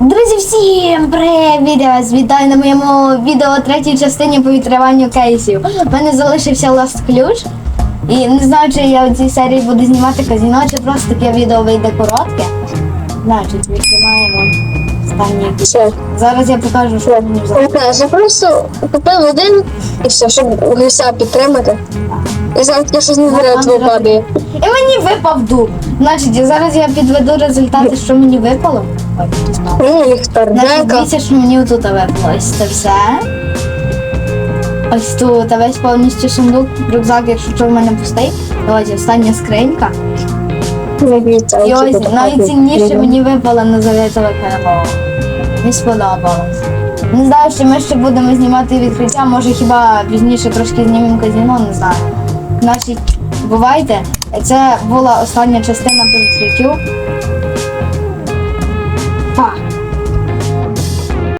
Друзі, всім привіт! Я вас вітаю на моєму відео третій частині по відкриванню кейсів. У мене залишився ласт ключ. І не знаю, чи я в цій серії буду знімати казіно, чи просто таке відео вийде коротке. Значить, відкриваємо останній ключ. Зараз я покажу, що мені знаю, я просто купив один і все, щоб гуся підтримати. І завтра щось не бере твою бабі. І мені випав дуб. Значить, зараз я підведу результати, що мені випало. Ой, не знаю. Ну, Значить, дивіться, що мені отут випало. Ось це все. Ось тут весь повністю сундук, рюкзак, якщо що в мене пустий. І ось остання скринька. І ось найцінніше мені випало назовете КМО. Мені сподобалось. Не знаю, чи ми ще будемо знімати відкриття, може хіба пізніше трошки знімемо казіно, не знаю. Значить, бувайте. Це була остання частина по відкриттю.